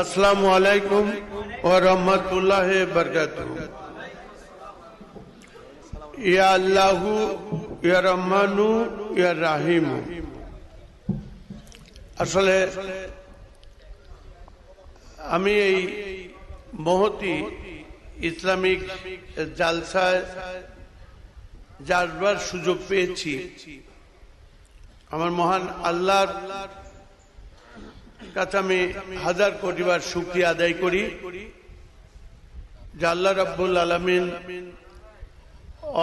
আসসালামু আলাইকুম ও রহমতুল্লাহ বরকাত ইয়া আল্লাহু, ইয়া রহমানু, ইয়া রাহিম। আসলে আমি এই মহতি ইসলামিক জালসায় যারবার সুযোগ পেয়েছি, আমার মহান আল্লাহর কাছে আমি হাজার কোটিবার শুক্রিয়া আদায় করি। যে আল্লাহ রাব্বুল আলমিন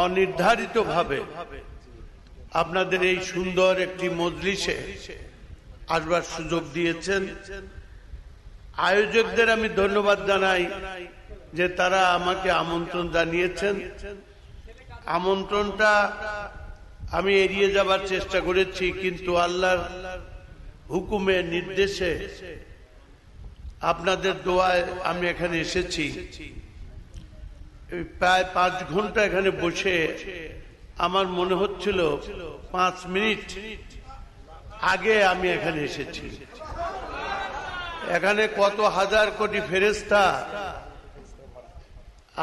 অনির্ধারিত ভাবে আপনাদের এই সুন্দর একটি মজলিসে আসবার সুযোগ দিয়েছেন। আয়োজকদের আমি ধন্যবাদ জানাই যে তারা আমাকে আমন্ত্রণ জানিয়েছেন। আমন্ত্রণটা আমি এড়িয়ে যাবার চেষ্টা করেছি, কিন্তু আল্লাহর হুকুমের নির্দেশে আপনাদের দোয়ায় আমি এখানে এসেছি। প্রায় পাঁচ ঘণ্টা এখানে বসে আমার মনে হচ্ছিল পাঁচ মিনিট আগে আমি এখানে এসেছি। এখানে কত হাজার কোটি ফেরেস্তা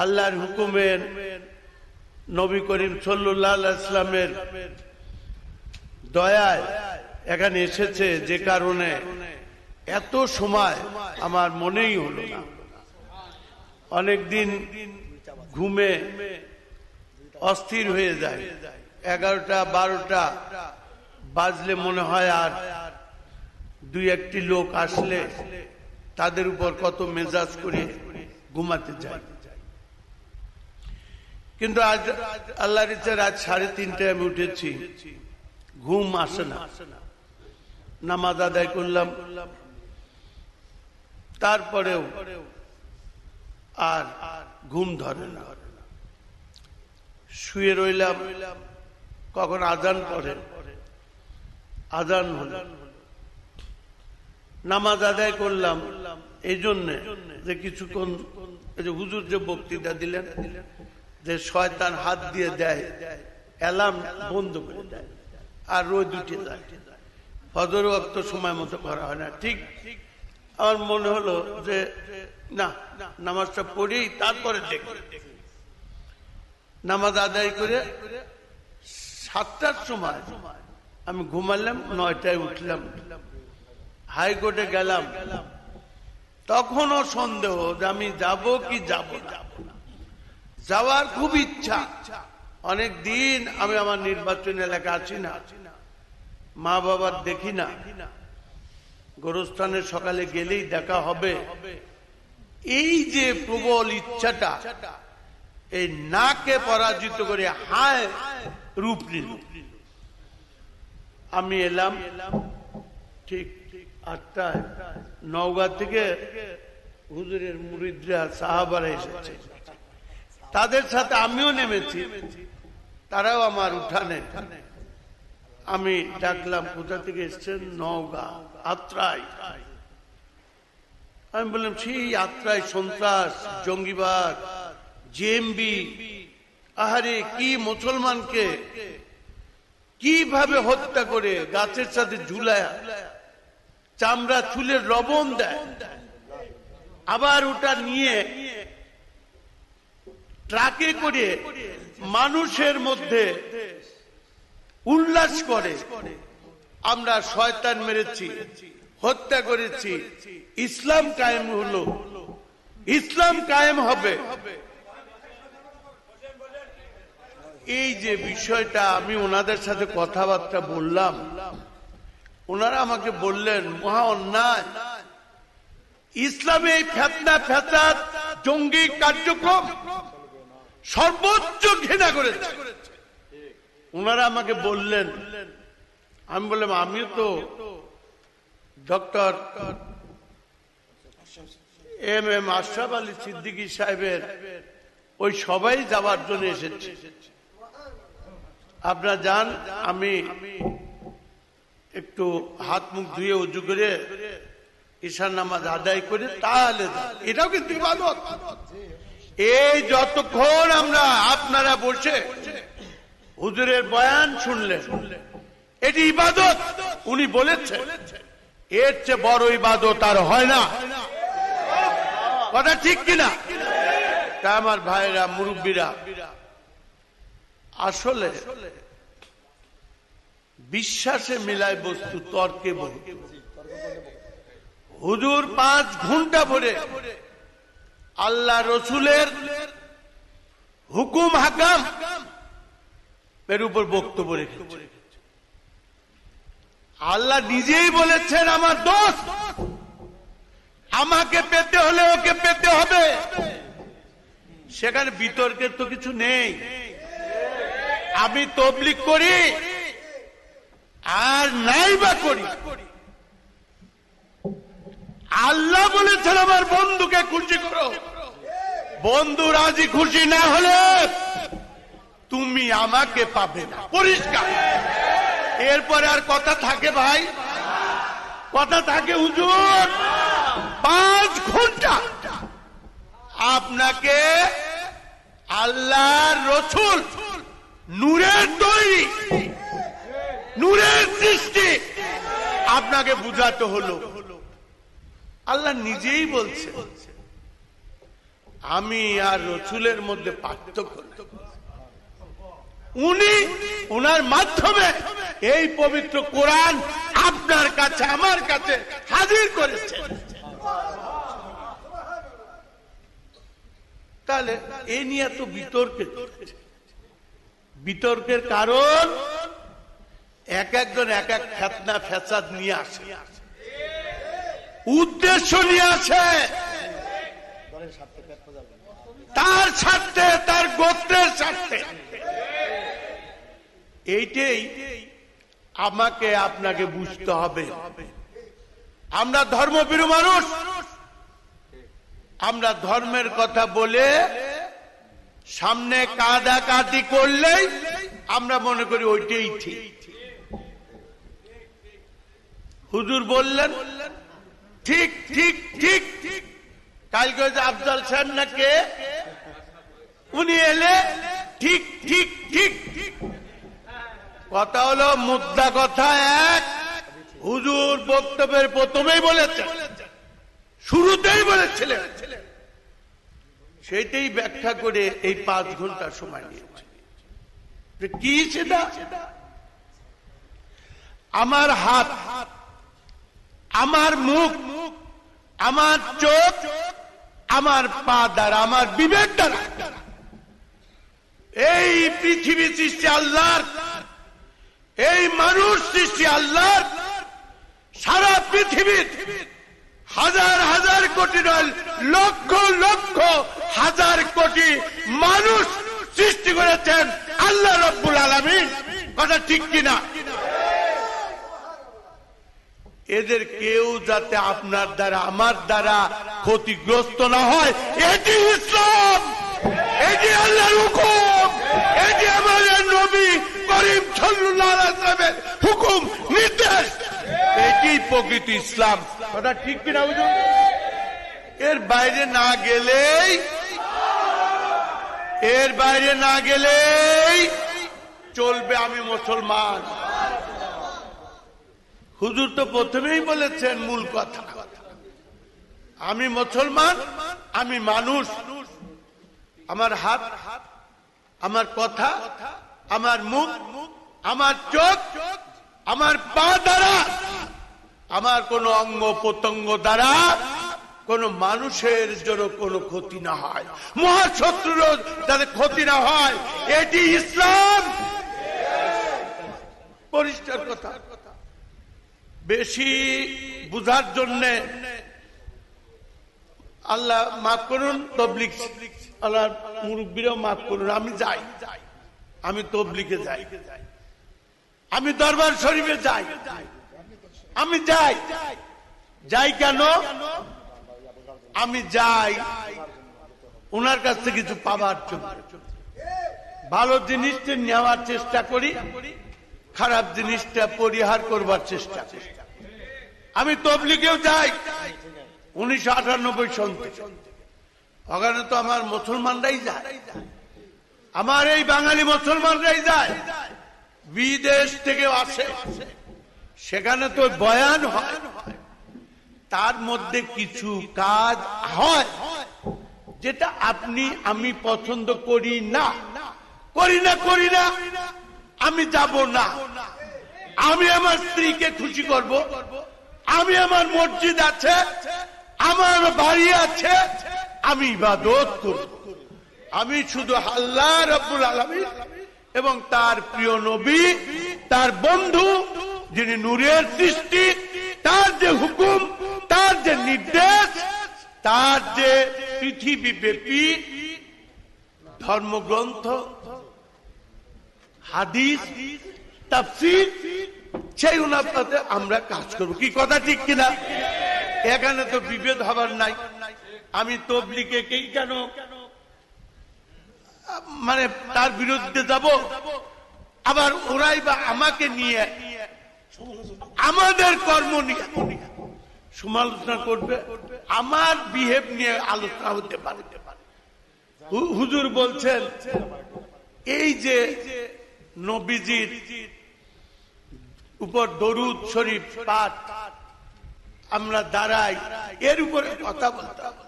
আল্লাহর হুকুমের নবী করিম সল্লুল্লাহ ইসলামের দয়ায় এখানে এসেছে যে কারণে এত সময় আমার মনেই হলো না। অনেকদিন ঘুমে অস্থির হয়ে যায়। এগারোটা, বারোটা বাজলে মনে হয় আর দুই একটি লোক আসলে তাদের উপর কত মেজাজ করে ঘুমাতে যায়। কিন্তু আজ ইচ্ছার আজ সাড়ে তিনটায় আমি উঠেছি। ঘুম আসে না আসে না। নামাজ আদায় করলাম। তারপরেও আর ঘুম ধরে না। শুয়ে রইলাম, কখন আজান পড়ে? আজান হল। নামাজ আদায় করলাম এই জন্যে যে কিছুক্ষণ যে হুজুর যে বক্তৃতা দিলেন, যে শয়তান হাত দিয়ে দেয়, অ্যালার্ম বন্ধ করে দেয়, আর রোদ উঠে যায়। ফজর অক্ত সময় মতো করা হয় না, ঠিক? আমার মনে হলো যে, না, নামাজটা পড়ি, তারপরে নামাজ আদায় করে সাতটার সময় আমি ঘুমালাম, নয়টায় উঠলাম। হাইকোর্টে গেলাম। তখনও সন্দেহ যে আমি যাব কি যাব যাওয়ার খুব ইচ্ছা। অনেক দিন আমি আমার নির্বাচন এলাকা আছি না। মা বাবার দেখি না। গোরস্থানের সকালে গেলেই দেখা হবে। এই যে প্রবল ইচ্ছাটা, এই নাকে পরাজিত করে হায় রূপ নিল। আমি এলাম, ঠিক আটটায় নওগাঁ থেকে হুজুরের মুরিদরা সাহাবারা এসেছে। তাদের সাথে আমিও নেমেছি, তারাও আমার উঠানে। আমি ডাকলাম, কোথা থেকে এসছেন? নওগাঁ। আত্রাই। আমি বললাম সেই আত্রাই সন্ত্রাস, জঙ্গিবাদ, জেএমবি। আহারে, কি মুসলমানকে কীভাবে হত্যা করে গাছের সাথে ঝুলায়, চামড়া, চুলের লবণ দেয়, আবার ওটা নিয়ে ট্রাকে করে মানুষের মধ্যে উল্লাস করে। আমরা শয়তান মেরেছি, হত্যা করেছি। ইসলাম কায়েম হলো। ইসলাম কায়েম হবে। এই যে বিষয়টা আমি ওনাদের সাথে কথাবার্তা বললাম, ওনারা আমাকে বললেন, মহা অন্যায়। ইসলামে ফেতনা ফেতাত জঙ্গি কার্যক্রম সর্বোচ্চ ঘৃণা করেছে। ওনারা আমাকে বললেন, আমি বললাম, আমিও তো doctor M M Ashraf Ali Siddiqui সাহেবের, ওই সবাই যাওয়ার জন্য এসেছে। আপনারা যান, আমি একটু হাত মুখ ধুয়ে উজু করে ঈশার নামাজ আদায় করে তাহলে এটাও কিন্তু এই যতক্ষণ আমরা আপনারা বসে হুজুরের বয়ান শুনলেন। এটি ইবাদত, উনি বলেছেন। এর চেয়ে বড় ইবাদত আর হয় না। কথা ঠিক কিনা? তা আমার ভাইরা মুরব্বীরা, আসলে বিশ্বাসে মিলায় বস্তু, তর্কে বহু হুজুর পাঁচ ঘণ্টা ভরে আল্লাহ রসুলের হুকুম হাকাম এর উপর বক্তব্য রেখেছে। আল্লাহ নিজেই বলেছেন, আমার দোষ। আমাকে পেতে হলে ওকে পেতে হবে। সেখানে বিতর্কের তো কিছু নেই। আমি তবলিক করি আর নাই বা করি। আল্লাহ বলেছেন, আমার বন্ধুকে খুশি করো। বন্ধু রাজি খুশি না হলে তুমি আমাকে পাবে না। পরিষ্কার। এরপরে আর কথা থাকে ভাই? কথা থাকে হুজুর। পাঁচ ঘণ্টা। আপনাকে আল্লাহর রসুল নূরের তৈরি, নূরের সৃষ্টি আপনাকে বুঝাতে হলো। আল্লাহ নিজেই বলছে, আমি আর রসুলের মধ্যে পার্থক্য। উনি ওনার মাধ্যমে এই পবিত্র কোরআন আপনার কাছে, আমার কাছে হাজির করেছেন। তাহলে এ নিয়ে তো বিতর্কে। বিতর্কের কারণ এক একজন এক এক ফেতনা ফেসাদ নিয়ে আসে। উদ্দেশ্য নিয়ে আসে। তার স্বার্থে, তার গোত্রের স্বার্থে। এইটাই আমাকে, আপনাকে বুঝতে হবে। আমরা ধর্মপ্রিয় মানুষ। আমরা ধর্মের কথা বলে সামনে কাদাকাটি করলেই আমরা মনে করি ওইটাই ঠিক। হুজুর বললেন, ঠিক ঠিক ঠিক। ঠিক কালকে আফজাল সাহেব না কে উনি এলে ঠিক ঠিক ঠিক ঠিক। কথা হলো মুদ্রা কথা এক। হুজুর বক্তব্যের প্রথমেই বলেছেন, শুরুতেই বলেছিলেন। সেটাই ব্যাখ্যা করে এই পাঁচ ঘণ্টা সময় নিয়েছে। কি সেটা? আমার হাত, আমার মুখ, আমার চোখ, আমার পা দ্বারা, আমার বিবেক দ্বারা। এই পৃথিবী সৃষ্টি আল্লাহর এই মানুষ সৃষ্টি আল্লাহর সারা পৃথিবীর হাজার হাজার কোটি নয়, লক্ষ লক্ষ হাজার কোটি মানুষ সৃষ্টি করেছেন আল্লাহ রব্বুল আলমী কথা ঠিক কিনা? এদের কেউ যাতে আপনার দ্বারা, আমার দ্বারা ক্ষতিগ্রস্ত না হয়, এটি ইসলাম। এটি আল্লাহর হুকুম। করিম সাল্লামের হুকুম নির্দেশ। এটি প্রকৃত ইসলাম। কথা ঠিক কিনা বুঝুন এর বাইরে না গেলেই এর বাইরে না গেলেই চলবে আমি মুসলমান। হুজুর তো প্রথমেই বলেছেন মূল কথা। আমি মুসলমান আমি মানুষ। আমার হাত আমার কথা আমার মুখ, আমার চোখ, আমার পা দ্বারা, আমার কোন অঙ্গ প্রত্যঙ্গ দ্বারা কোন মানুষের জন্য কোনো ক্ষতি না হয়। মহাশত্রুর যাতে ক্ষতি না হয়, এটি ইসলাম। পরিষ্কার কথা। বেশি বুঝার জন্য আল্লাহ মাফ করুন তবলিক আল্লাহ মুরব্বীরাও মাফ করুন, আমি যাই যাই। আমি তবলিকে যাই। আমি দরবার শরীফে যাই। আমি যাই। যাই কেন? আমি যাই ওনার কাছ থেকে কিছু পাবার জন্য। ভালো জিনিসটা নেওয়ার চেষ্টা করি, খারাপ জিনিসটা পরিহার করবার চেষ্টা করি। আমি তবলিগেও যাই উনিশশো আটানব্বই সন থেকে। ওখানে তো আমার মুসলমানরাই যায়। আমার এই বাঙালি মুসলমানরাই যায়, বিদেশ থেকে আসে। সেখানে তো বয়ান হয়। তার মধ্যে কিছু কাজ হয়, যেটা আপনি, আমি পছন্দ করি না। করি না করি না, আমি যাব না। আমি আমার স্ত্রীকে খুশি করব। আমি আমার মসজিদ আছে, আমার বাড়ি আছে, আমি ইবাদত করব। আমি শুধু আল্লাহ রব্বুল আলমী এবং তার প্রিয় নবী, তার বন্ধু, যিনি নূরের সৃষ্টি, তার যে হুকুম, তার যে নির্দেশ, তার যে পৃথিবী ব্যাপী ধর্মগ্রন্থ, হাদিস, তাফসির, সেই অনুপাতে আমরা কাজ করব। কি কথা ঠিক কিনা? এখানে তো বিভেদ হবার নাই। আমি তবলিকে কেই কেন মানে তার বিরুদ্ধে যাব। আবার ওরাই বা আমাকে নিয়ে আমাদের কর্ম নিয়ে সমালোচনা করবে। আমার বিহেভ নিয়ে আলোচনা হতে পারে। হুজুর বলছেন, এই যে নবীজির উপর দরুদ শরীফ পাঠ আমরা দাঁড়াই, এর উপরে কথা বলতে হবে।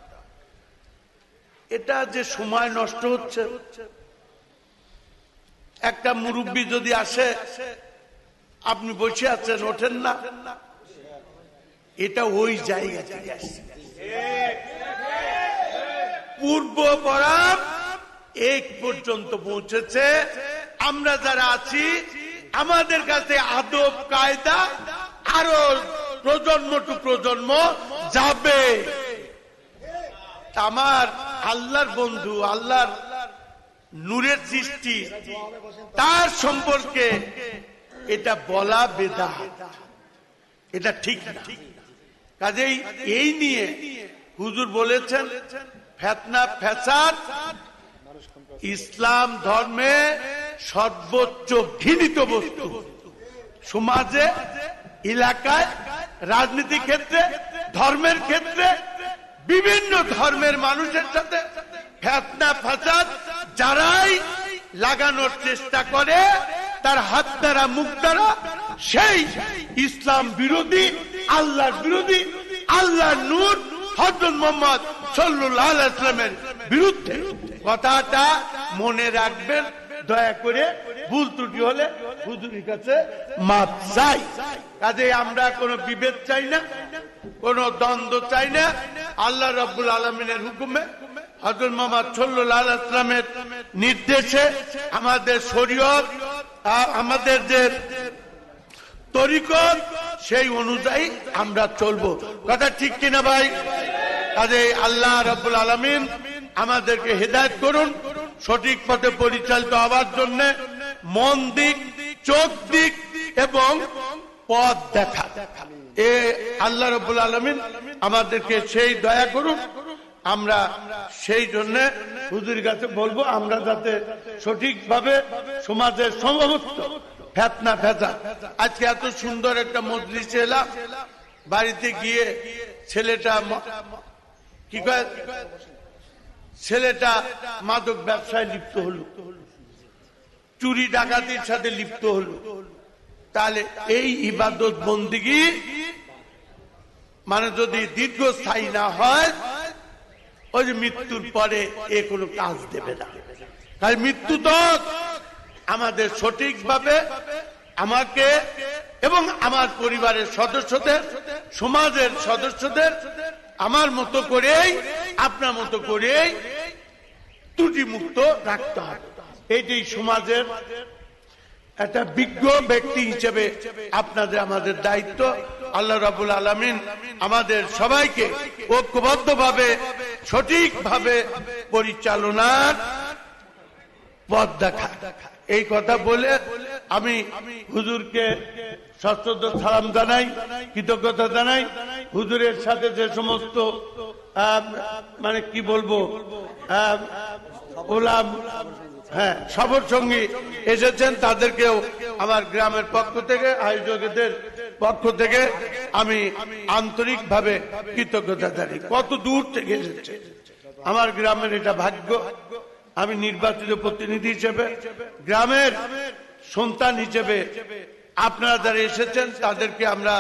এটা যে সময় নষ্ট হচ্ছে। একটা মুরব্বী যদি আসে, আপনি বসে আছেন, ওঠেন না। এটা ওই জায়গা থেকে আসছে। পূর্ব বরাম এক পর্যন্ত পৌঁছেছে। আমরা যারা আছি, আমাদের কাছে আদব, কায়দা, আরও প্রজন্ম টু প্রজন্ম যাবে। আমার আল্লাহর বন্ধু, আল্লাহর নূরের সৃষ্টি, তার সম্পর্কে এটা বলা বেদা। এটা ঠিক কাজেই এই নিয়ে হুজুর বলেছেন, ফেতনা ফ্যাসাদ ইসলাম ধর্মে সর্বোচ্চ ঘৃণিত বস্তু। সমাজে, এলাকায় রাজনীতি ক্ষেত্রে, ধর্মের ক্ষেত্রে বিভিন্ন ধর্মের মানুষের সাথে ফ্যাতনা ফাসাদ, যারাই লাগানোর চেষ্টা করে, তার হাত দ্বারা, মুখ দ্বারা, সেই ইসলাম বিরোধী, আল্লাহর বিরোধী আল্লাহ নূর, হজরত মোহাম্মদ সাল্লাহ ইসলামের বিরুদ্ধে। কথাটা মনে রাখবেন, দয়া করে ভুল ত্রুটি হলে হুজুরের কাছে মাপ চাই। কাজে আমরা কোনো বিভেদ চাই না, কোন দ্বন্দ্ব চাই না। আল্লাহ রব্বুল আলমিনের হুকুমে হজরত মোহাম্মদ সাল্লাহ ইসলামের নির্দেশে আমাদের শরীয়ত আমাদের যে তরিকত, সেই অনুযায়ী আমরা চলবো। কথা ঠিক কিনা ভাই? কাজে আল্লাহ রব্বুল আলমিন আমাদেরকে হেদায়ত করুন, সঠিক পথে পরিচালিত হওয়ার জন্য মন দিক, চোখ দিক এবং পথ দেখা। এ আল্লাহ রব্বুল আলমিন আমাদেরকে সেই দয়া করুন আমরা সেই জন্য হুজুর কাছে বলব, আমরা যাতে সঠিকভাবে সমাজের সমস্ত ফেতনা ফেতা আজকে এত সুন্দর একটা মজলিসে এলাম। বাড়িতে গিয়ে ছেলেটা কি কয়? ছেলেটা মাদক ব্যবসায় লিপ্ত হলো। চুরি ডাকাতির সাথে লিপ্ত হলো। তাহলে এই ইবাদত বন্দিগি মানে যদি দীর্ঘস্থায়ী না হয়, ওই যে মৃত্যুর পরে এ কোনো কাজ দেবে না। তাই মৃত্যু তো আমাদের সঠিকভাবে আমাকে এবং আমার পরিবারের সদস্যদের, সমাজের সদস্যদের আমার মতো করেই, আপনার মতো করেই ত্রুটি মুক্ত রাখতে হবে। এইটাই সমাজের একটা বিজ্ঞ ব্যক্তি হিসেবে আপনাদের, আমাদের দায়িত্ব। আল্লাহ রাবুল আলমিন আমাদের সবাইকে ঐক্যবদ্ধ ভাবে সঠিক ভাবে পরিচালনার পথ দেখা এই কথা বলে আমি হুজুরকে সশ্রদ্ধ সালাম জানাই, কৃতজ্ঞতা জানাই। হুজুরের সাথে যে সমস্ত মানে কি বলব ওলাম হ্যাঁ সবর সঙ্গী এসেছেন, তাদেরকেও আমার গ্রামের পক্ষ থেকে আয়োজকদের পক্ষ থেকে আমি আন্তরিক ভাবে কৃতজ্ঞতা জানাই। কত দূর থেকে এসেছে? আমার গ্রামের এটা ভাগ্য। আমি নির্বাচিত প্রতিনিধি হিসেবে, গ্রামের সন্তান হিসেবে আপনারা যারা এসেছেন, তাদেরকে আমরা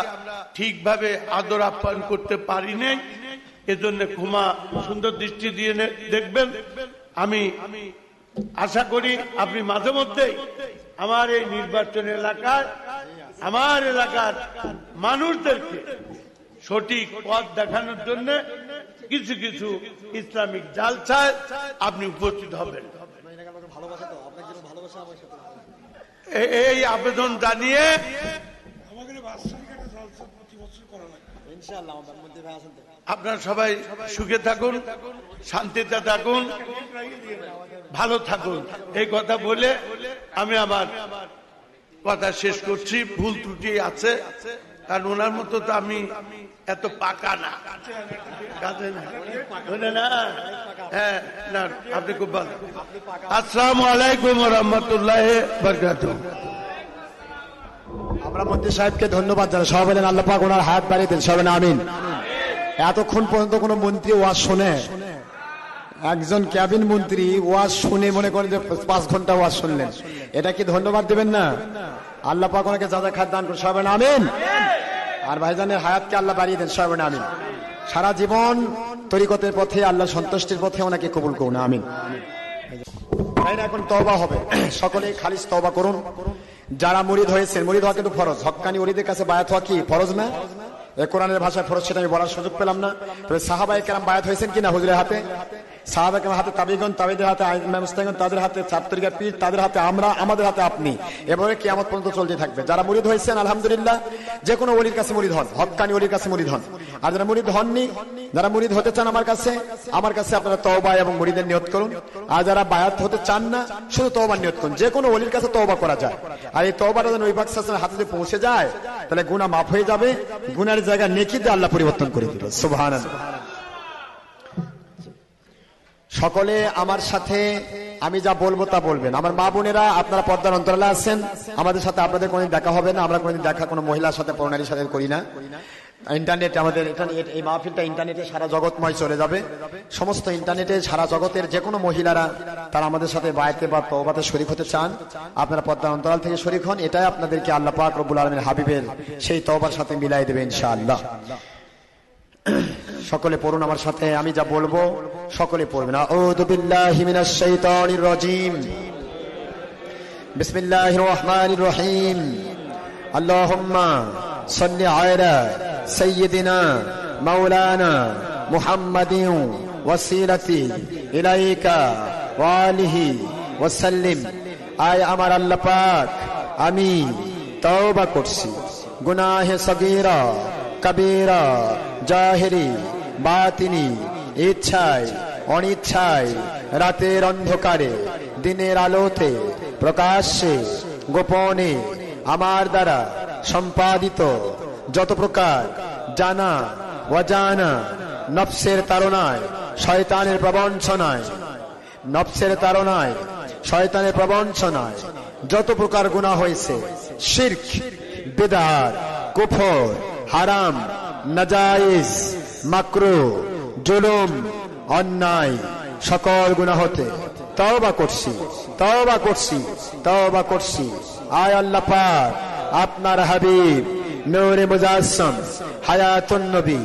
ঠিকভাবে আদর আপ্যায়ন করতে পারি নাই। এজন্য ক্ষমা সুন্দর দৃষ্টি দিয়ে দেখবেন। আমি আশা করি আপনি মাঝে মধ্যেই আমার এই নির্বাচন এলাকায় আমার এলাকার মানুষদেরকে সঠিক পথ দেখানোর জন্য কিছু কিছু ইসলামিক জালসায় আপনি উপস্থিত হবেন। এই আবেদন জানিয়ে আপনারা সবাই সুখে থাকুন, শান্তিতে থাকুন, ভালো থাকুন। এই কথা বলে আমি আমার কথা শেষ করছি, ভুল ত্রুটি আছে, কারণ ওনার মতো তো আমি এত পাকা না। হ্যাঁ আপনি খুব ভালো। আসসালামু আলাইকুম রহমতুল্লাহ বরকাত আমরা মন্ত্রী সাহেবকে ধন্যবাদ জানাই। সবাই আল্লাহ ওনার হাত বাড়িয়ে দেন। সবাই আমিন। এতক্ষণ পর্যন্ত কোনো মন্ত্রী ওয়াজ শোনে একজন ক্যাবিন মন্ত্রী ওয়াজ শুনে মনে করেন যে পাঁচ ঘণ্টা ওয়াজ শুনলেন। এটা কি ধন্যবাদ দেবেন না? আল্লাহ পাক ওনাকে যা যা খাদ দান করুন, সবাই আমিন। আর ভাইজানের হায়াতকে আল্লাহ বাড়িয়ে দেন, সবাই আমিন। সারা জীবন তরিকতের পথে, আল্লাহ সন্তুষ্টির পথে ওনাকে কবুল করুন, আমিন। তাই এখন তওবা হবে। সকলে খালিস তওবা করুন। যারা মুরিদ হয়েছেন, মুরিদ হওয়া কিন্তু ফরজ। হক্কানি মুরিদের কাছে বায়াত হওয়া কি ফরজ না? কোরআনের ভাষায় ফরজ সেটা আমি বলার সুযোগ পেলাম না। তবে সাহাবাই কেরাম বায়াত হয়েছেন কিনা হুজুরের হাতে? সাহাবা হাতে তাবিগন তাবিদের হাতে ইমাম তাদের হাতে ছাত্রিকা পীর, তাদের হাতে আমরা, আমাদের হাতে আপনি। এভাবে কিয়ামত পর্যন্ত চলতে থাকবে। যারা মুরিদ হয়েছেন, আলহামদুলিল্লাহ, যে কোনো অলির কাছে মুরিদ হন হক্কানি অলির কাছে মুরিদ হন। আর যারা মুরিদ হননি, যারা মুরিদ হতে চান আমার কাছে আমার কাছে আপনারা তওবা এবং মুরিদের নিয়ত করুন। আর যারা বায়াত হতে চান না, শুধু তওবার নিয়ত করুন। যে কোনো অলির কাছে তওবা করা যায়। আর এই তওবাটা যেন ওই বাক্সের হাতে পৌঁছে যায়, তাহলে গুনাহ মাফ হয়ে যাবে গুনার জায়গা নেকিতে আল্লাহ পরিবর্তন করে দিবে। সুবহানাল্লাহ। সকলে আমার সাথে, আমি যা বলব তা বলবেন। আমার মা বোনেরা, আপনারা পর্দার অন্তরালে আছেন। আমাদের সাথে আপনাদের কোনোদিন দেখা হবে না, আমরা কোনোদিন দেখা কোনো মহিলার সাথে পরনারীর সাথে করি না। ইন্টারনেট আমাদের এই মাহফিলটা ইন্টারনেটে সারা জগৎময় চলে যাবে। সমস্ত ইন্টারনেটে সারা জগতের যে কোনো মহিলারা, তারা আমাদের সাথে বায়তে বা তওবাতে শরিক হতে চান। আপনারা পদ্মার অন্তরাল থেকে শরিক হন, এটাই আপনাদেরকে আল্লাহ পাক রব্বুল আলমীর হাবিবের সেই তওবার সাথে মিলাই দেবে ইনশাআল্লাহ। সকলে পড়ুন আমার সাথে, আমি যা বলব সকলে পড়বেন। রাজিম। বিসমিল্লাহির রহমানির রহিম। আল্লাহুম্মা সাল্লি আলা সাইয়্যিদিনা মাওলানা মুহাম্মাদিন ওয়াসিলাতি ইলাইকা ওয়া আলিহি ওয়াসাল্লিম আয় আমার আল্লাহ পাক, আমি তওবা করছি। গুনাহে সগীরা কবিরা, জাহেরি, বাতিনি, ইচ্ছায়, অনিচ্ছায়, রাতের অন্ধকারে, দিনের আলোতে, প্রকাশ্যে, গোপনে, আমার দ্বারা সম্পাদিত যত প্রকার জানা, অজানা, নফসের তারনায় শয়তানের প্রবঞ্চনায়, নফসের তারনায় শয়তানের প্রবঞ্চনায়, যত প্রকার গুণা হয়েছে, শির্ক বেদার কুফর হারাম নাজাইজ মাকরু, জুলুম, অন্যায়, সকল গুণা হতে। তওবা করছি তওবা করছি তওবা করছি। আয় আল্লাহ পাক, আপনার হাবিব, নূরে মুজাসসাম, হায়াতুন নবী,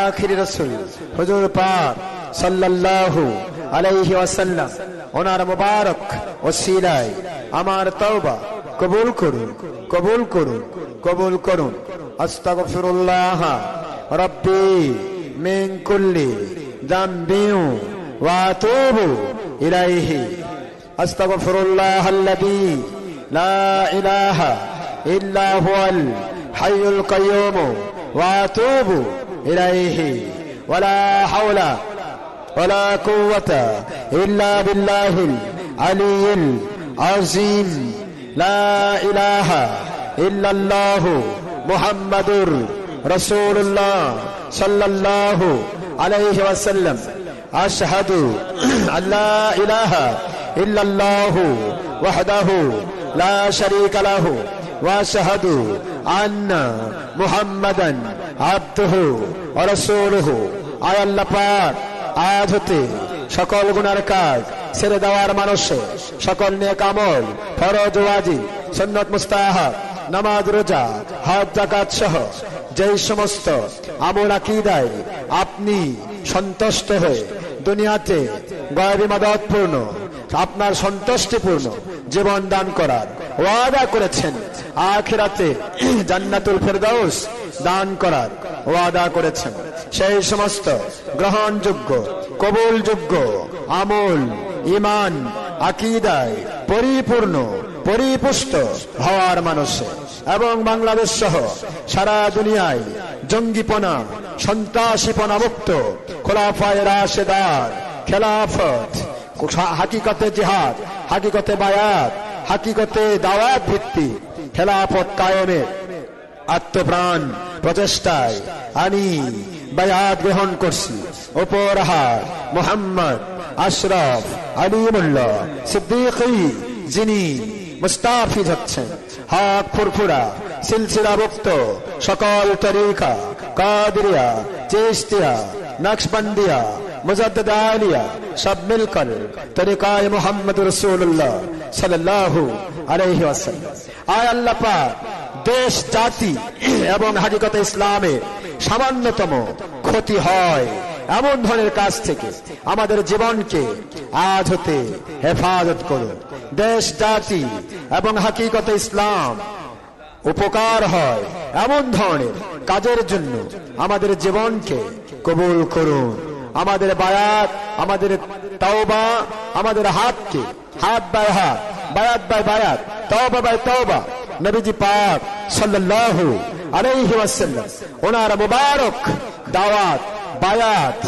আখির রাসূল, হুজুর পাক সাল্লাল্লাহু আলাইহি ওয়াসাল্লাম, ওনার মুবারক ওসিলায় আমার তওবা কবুল করুন কবুল করুন কবুল করুন। أستغفر الله ربي من كل ذنب وأتوب إليه. أستغفر الله الذي لا إله إلا هو الحي القيوم وأتوب إليه. ولا حول ولا قوة إلا بالله العلي العظيم. لا إله إلا الله মোহাম্মদুর রসুল্লাহ সাল্লাহ আলহ্লাম ওয়াসাল্লাম। আশহাদু আল্লাহ ইলাহা ইল্লাল্লাহু ওয়াহদাহু লা শারীকা লাহু واشهد ان মুহাম্মাদান আবদুহু ওয়া রাসূলুহু। আয় আল্লাহ পাক, আজ হতে সকল গুনার কাজ ছেড়ে দেওয়ার মানুষ, সকল নেক আমল, ফরজ ওয়াজিব, সুন্নাত মুস্তাহাব নামাজ, রোজা, হজ জাকাত সহ যেই সমস্ত আমল, আকীদায় আপনি সন্তুষ্ট হয়ে দুনিয়াতে গয়বী মাদতপূর্ণ আপনার সন্তুষ্টিপূর্ণ জীবন দান করার ওয়াদা করেছেন, আখেরাতে জান্নাতুল ফেরদাউস দান করার ওয়াদা করেছেন। সেই সমস্ত গ্রহণযোগ্য, কবুলযোগ্য আমল ইমান আকিদায় পরিপূর্ণ পরিপুষ্ট হওয়ার মানুষে এবং বাংলাদেশ সহ সারা দুনিয়ায় জঙ্গিপনা, সন্ত্রাসীপনা মুক্ত খোলাফায় রাশেদার, খেলাফত হাকিকতে জিহাদ, হাকিকতে বায়াত, হাকিকতে দাওয়াত ভিত্তি, খেলাফত কায়েমের আত্মপ্রাণ প্রচেষ্টায় আমি বায়াত গ্রহণ করছি। উপরহার মোহাম্মদ আশরফ আলিমুল্লাহ সিদ্দিকী, যিনি মুস্তাফিজ হচ্ছেন। হক ফুরফুরা, সিলসিলাভুক্ত, সকল তরিকা, কাদরিয়া চেস্তিয়া নকশবন্দিয়া মুজদ্দদ আলিয়া সব মিলকর তরিকায় মোহাম্মদ রসুল্লাহ সাল্লাল্লাহু আলাইহি ওয়াসাল্লাম। আয় আল্লাহ পাক, দেশ, জাতি এবং হাকিকত ইসলামে সামান্যতম ক্ষতি হয়। এমন ধরনের কাজ থেকে আমাদের জীবনকে আজ হতে হেফাজত করুন। দেশ, জাতি এবং হাকিকত ইসলাম উপকার হয় এমন ধরনের কাজের জন্য আমাদের জীবনকে কবুল করুন। আমাদের বায়াত, আমাদের তাওবা, আমাদের হাতকে হাত বাই হাত, বায়াত বাই বায়াত, তওবা বাই তওবা নবীজি পাক সাল্লাল্লাহু আলাইহি ওয়াসাল্লাম, ওনার মুবারক দাওয়াত বায়াত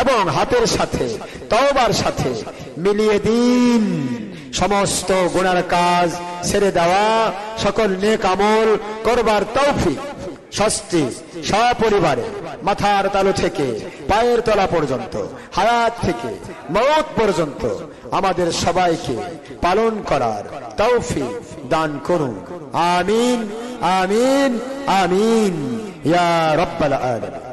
এবং হাতের সাথে, তওবার সাথে মিলিয়ে দিন। সমস্ত গুণার কাজ ছেড়ে দেওয়া, সকল নেক আমল করবার তৌফিক ষষ্ঠী সপরিবারে মাথার তালু থেকে, পায়ের তলা পর্যন্ত, হায়াত থেকে মৌত পর্যন্ত আমাদের সবাইকে পালন করার তৌফিক দান করুন। আমিন আমিন আমিন। ইয়া রব্বাল আলামিন।